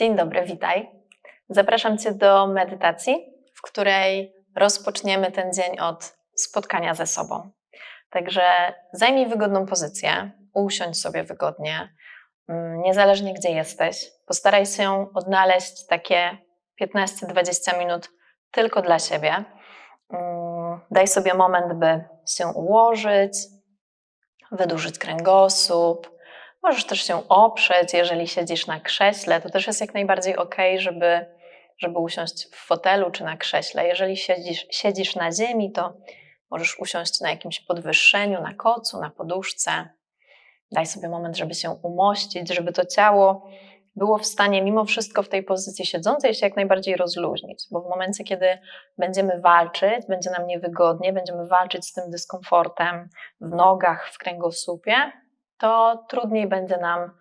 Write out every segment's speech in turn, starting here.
Dzień dobry, witaj. Zapraszam Cię do medytacji, w której rozpoczniemy ten dzień od spotkania ze sobą. Także zajmij wygodną pozycję, usiądź sobie wygodnie, mm, niezależnie gdzie jesteś. Postaraj się odnaleźć takie 15-20 minut tylko dla siebie. Mm, Daj sobie moment, by się ułożyć, wydłużyć kręgosłup. Możesz też się oprzeć, jeżeli siedzisz na krześle, to też jest jak najbardziej ok, żeby, żeby usiąść w fotelu czy na krześle. Jeżeli siedzisz, siedzisz na ziemi, to możesz usiąść na jakimś podwyższeniu, na kocu, na poduszce. Daj sobie moment, żeby się umościć, żeby to ciało było w stanie mimo wszystko w tej pozycji siedzącej się jak najbardziej rozluźnić, bo w momencie, kiedy będziemy walczyć, będzie nam niewygodnie, będziemy walczyć z tym dyskomfortem w nogach, w kręgosłupie, to trudniej będzie nam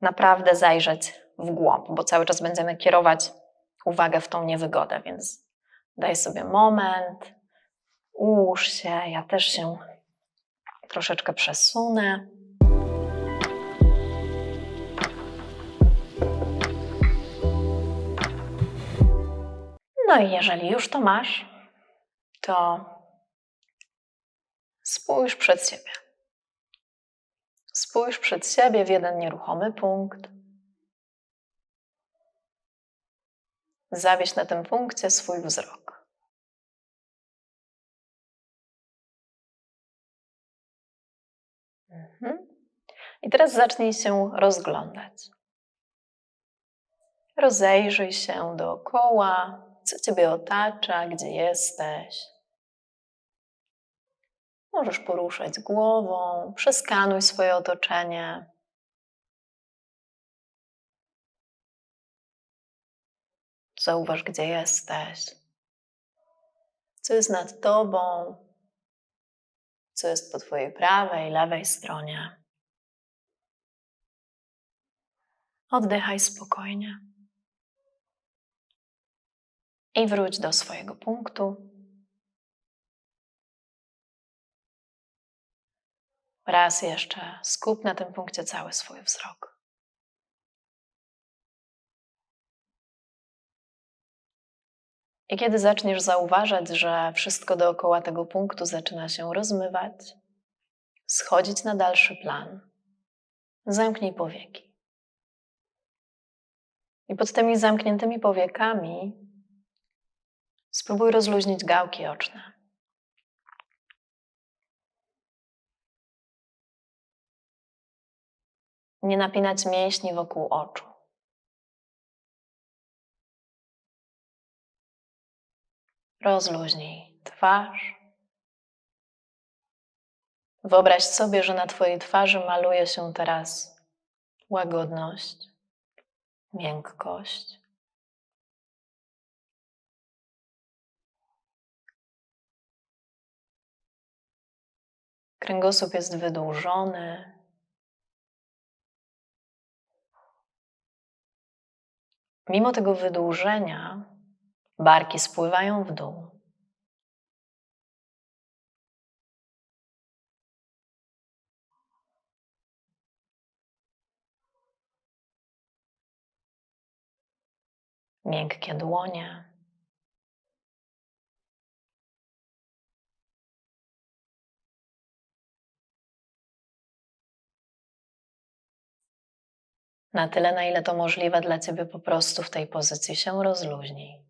naprawdę zajrzeć w głąb, bo cały czas będziemy kierować uwagę w tą niewygodę, więc daj sobie moment, ułóż się, ja też się troszeczkę przesunę. No i jeżeli już to masz, to spójrz przed siebie. Spójrz przed siebie w jeden nieruchomy punkt. Zawieź na tym punkcie swój wzrok. Mhm. I teraz zacznij się rozglądać. Rozejrzyj się dookoła, co Ciebie otacza, gdzie jesteś. Możesz poruszać głową, przeskanuj swoje otoczenie. Zauważ, gdzie jesteś, co jest nad Tobą, co jest po Twojej prawej, lewej stronie. Oddychaj spokojnie i wróć do swojego punktu. Raz jeszcze skup na tym punkcie cały swój wzrok. I kiedy zaczniesz zauważać, że wszystko dookoła tego punktu zaczyna się rozmywać, schodzić na dalszy plan, zamknij powieki. I pod tymi zamkniętymi powiekami spróbuj rozluźnić gałki oczne. Nie napinać mięśni wokół oczu. Rozluźnij twarz. Wyobraź sobie, że na Twojej twarzy maluje się teraz łagodność, miękkość. Kręgosłup jest wydłużony. Mimo tego wydłużenia, barki spływają w dół. Miękkie dłonie. Na tyle, na ile to możliwe dla Ciebie, po prostu w tej pozycji się rozluźnij.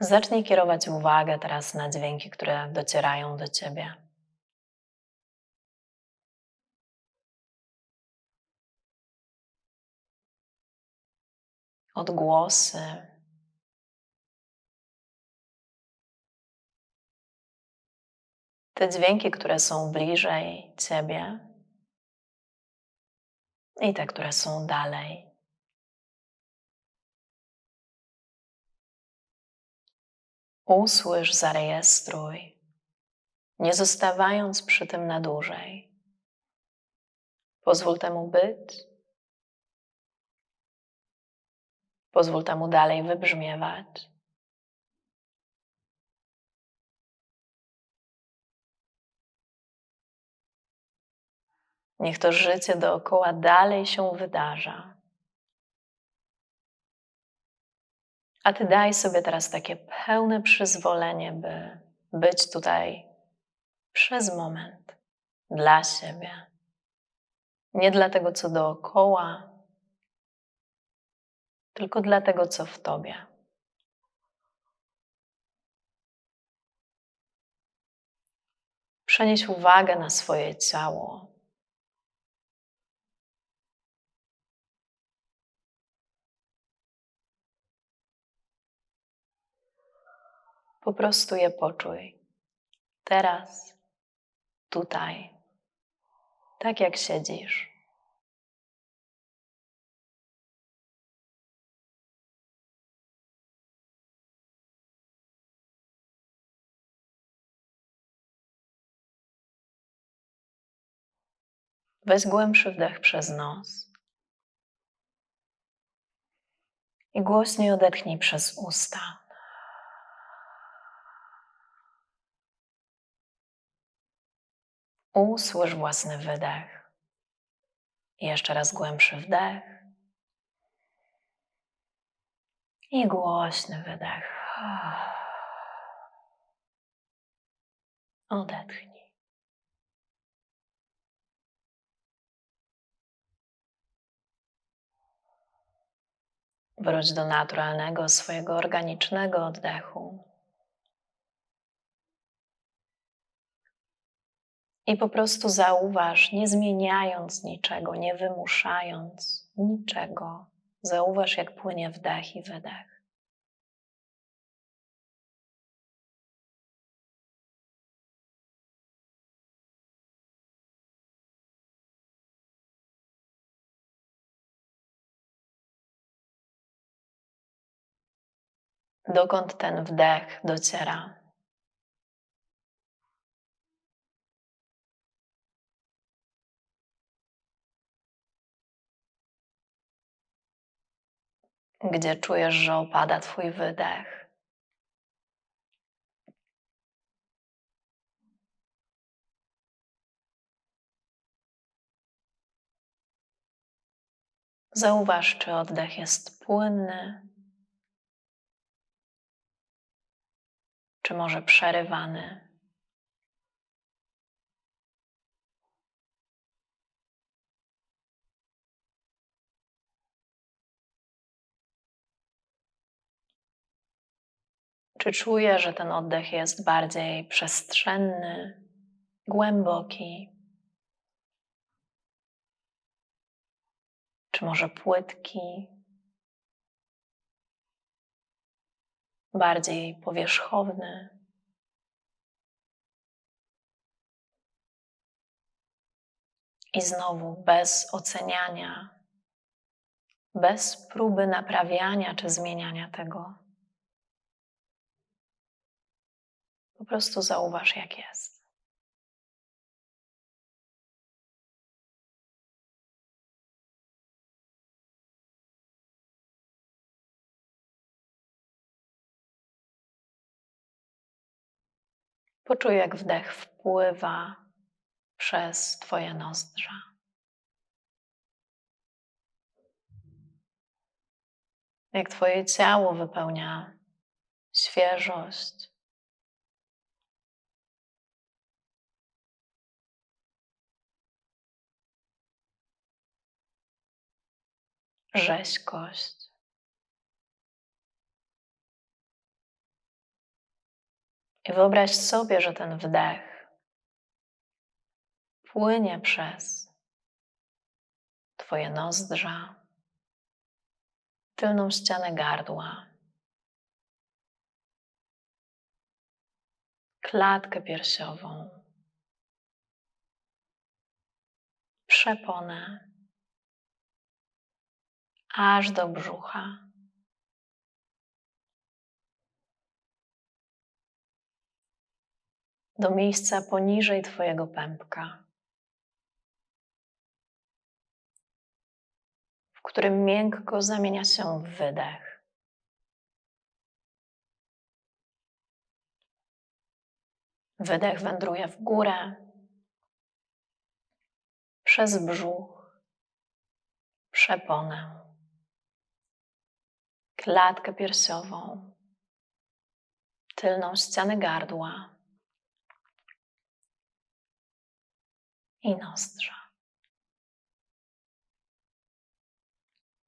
Zacznij kierować uwagę teraz na dźwięki, które docierają do Ciebie. Odgłosy. Te dźwięki, które są bliżej Ciebie i te, które są dalej. Usłysz, zarejestruj, nie zostawając przy tym na dłużej. Pozwól temu być. Pozwól temu dalej wybrzmiewać. Niech to życie dookoła dalej się wydarza. A ty daj sobie teraz takie pełne przyzwolenie, by być tutaj przez moment dla siebie. Nie dla tego, co dookoła, tylko dla tego, co w tobie. Przenieś uwagę na swoje ciało. Po prostu je poczuj. Teraz, tutaj, tak jak siedzisz. Weź głębszy wdech przez nos i głośniej odetchnij przez usta. Usłysz własny wydech. Jeszcze raz głębszy wdech. I głośny wydech. Odetchnij. Wróć do naturalnego, swojego organicznego oddechu. I po prostu zauważ, nie zmieniając niczego, nie wymuszając niczego, zauważ, jak płynie wdech i wydech. Dokąd ten wdech dociera? gdzie czujesz, że opada Twój wydech. Zauważ, czy oddech jest płynny, czy może przerywany. Czy czuję, że ten oddech jest bardziej przestrzenny, głęboki? Czy może płytki, bardziej powierzchowny? I znowu bez oceniania, bez próby naprawiania czy zmieniania tego. Po prostu zauważ, jak jest. Poczuj, jak wdech wpływa przez Twoje nozdrza. Jak Twoje ciało wypełnia świeżość, rzeźkość. I wyobraź sobie, że ten wdech płynie przez Twoje nozdrza, tylną ścianę gardła, klatkę piersiową, przeponę aż do brzucha. Do miejsca poniżej Twojego pępka, w którym miękko zamienia się w wydech. Wydech wędruje w górę, przez brzuch, przeponę, klatkę piersiową, tylną ścianę gardła i nozdrza.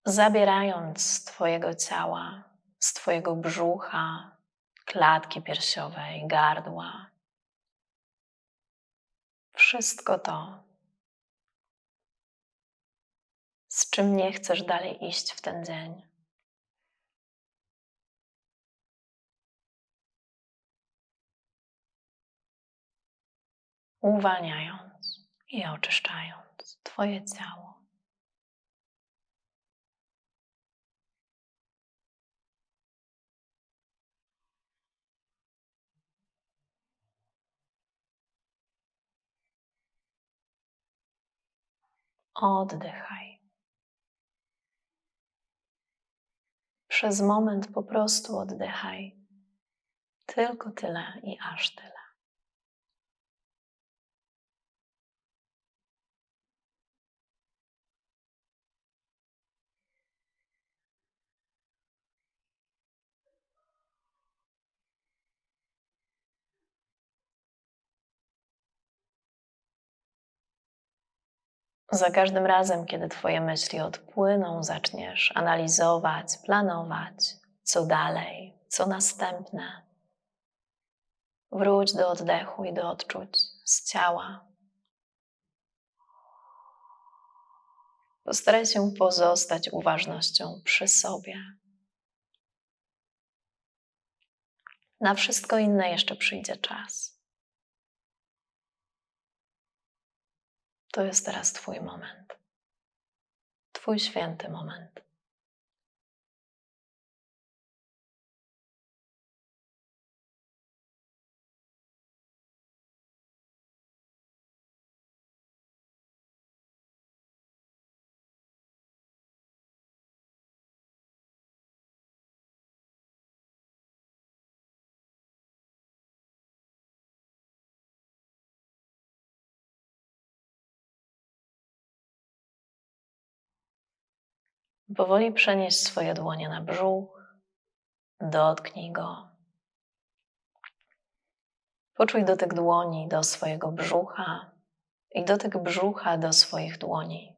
Zabierając z Twojego ciała, z Twojego brzucha, klatki piersiowej, gardła, wszystko to, z czym nie chcesz dalej iść w ten dzień. Uwalniając i oczyszczając Twoje ciało. Oddychaj. Przez moment po prostu oddychaj. Tylko tyle i aż tyle. Za każdym razem, kiedy Twoje myśli odpłyną, zaczniesz analizować, planować, co dalej, co następne. Wróć do oddechu i do odczuć z ciała. Postaraj się pozostać uważnością przy sobie. Na wszystko inne jeszcze przyjdzie czas. To jest teraz Twój moment. Twój święty moment. Powoli przenieś swoje dłonie na brzuch, dotknij go. Poczuj dotyk dłoni do swojego brzucha i dotyk brzucha do swoich dłoni.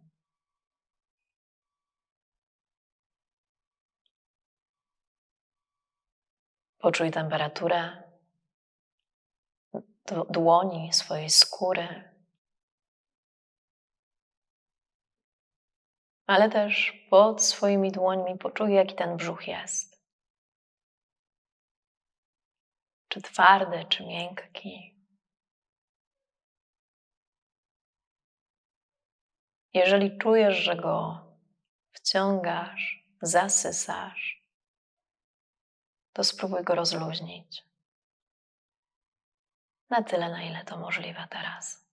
Poczuj temperaturę dłoni, swojej skóry, ale też pod swoimi dłońmi poczuj, jaki ten brzuch jest. Czy twardy, czy miękki. Jeżeli czujesz, że go wciągasz, zasysasz, to spróbuj go rozluźnić. Na tyle, na ile to możliwe teraz.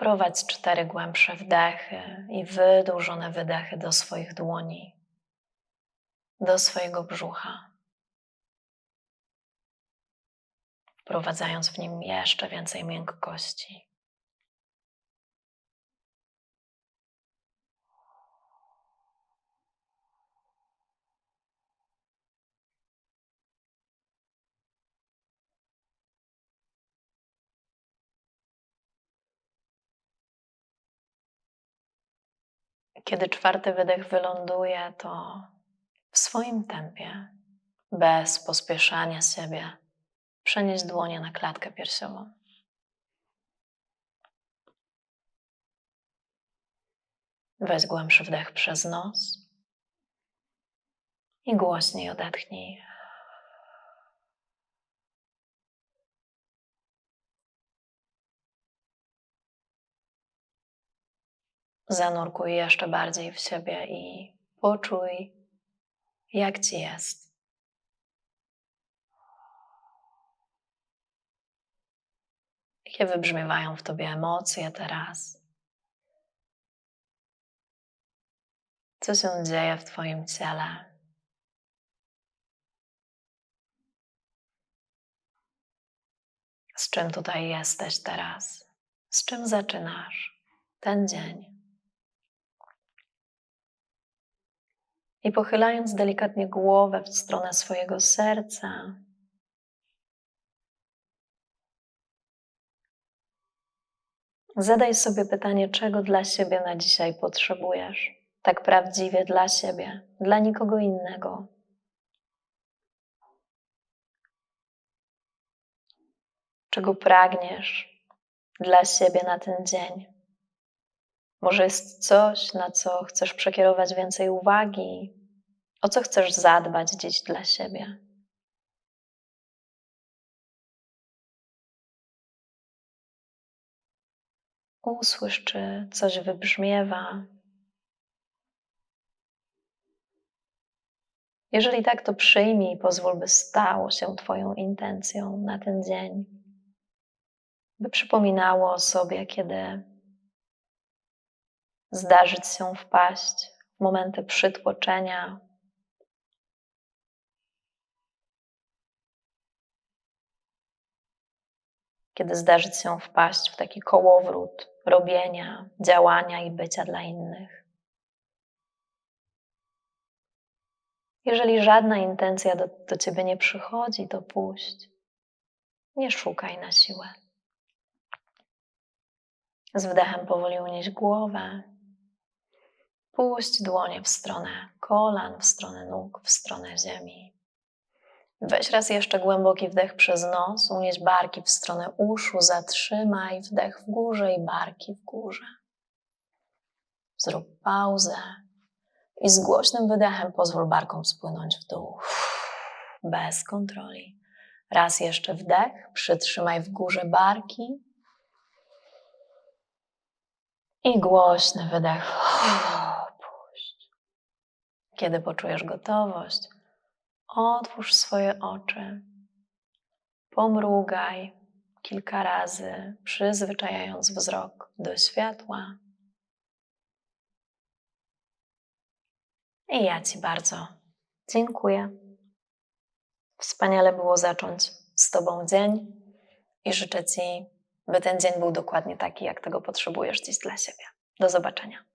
Prowadź cztery głębsze wdechy i wydłużone wydechy do swoich dłoni, do swojego brzucha, wprowadzając w nim jeszcze więcej miękkości. Kiedy czwarty wydech wyląduje, to w swoim tempie, bez pospieszania siebie, przenieść dłonie na klatkę piersiową. Weź głębszy wdech przez nos i głośniej odetchnij zanurkuj jeszcze bardziej w siebie i poczuj, jak ci jest. Jakie wybrzmiewają w tobie emocje teraz? Co się dzieje w twoim ciele? Z czym tutaj jesteś teraz? Z czym zaczynasz ten dzień? I pochylając delikatnie głowę w stronę swojego serca, zadaj sobie pytanie, czego dla siebie na dzisiaj potrzebujesz. Tak prawdziwie dla siebie, dla nikogo innego. Czego pragniesz dla siebie na ten dzień? Może jest coś, na co chcesz przekierować więcej uwagi, o co chcesz zadbać dziś dla siebie. Usłysz, czy coś wybrzmiewa. Jeżeli tak, to przyjmij i pozwól, by stało się Twoją intencją na ten dzień, by przypominało o sobie, kiedy zdarzyć się wpaść w momenty przytłoczenia. Kiedy zdarzyć się wpaść w taki kołowrót robienia, działania i bycia dla innych. Jeżeli żadna intencja do, do ciebie nie przychodzi, to puść. Nie szukaj na siłę. Z wdechem powoli unieś głowę. Puść dłonie w stronę kolan, w stronę nóg, w stronę ziemi. Weź raz jeszcze głęboki wdech przez nos, unieś barki w stronę uszu, zatrzymaj wdech w górze i barki w górze. Zrób pauzę i z głośnym wydechem pozwól barkom spłynąć w dół. Bez kontroli. Raz jeszcze wdech, przytrzymaj w górze barki i głośny wydech. Kiedy poczujesz gotowość, otwórz swoje oczy. Pomrugaj kilka razy, przyzwyczajając wzrok do światła. I ja Ci bardzo dziękuję. Wspaniale było zacząć z Tobą dzień i życzę Ci by ten dzień był dokładnie taki, jak tego potrzebujesz dziś dla siebie. Do zobaczenia.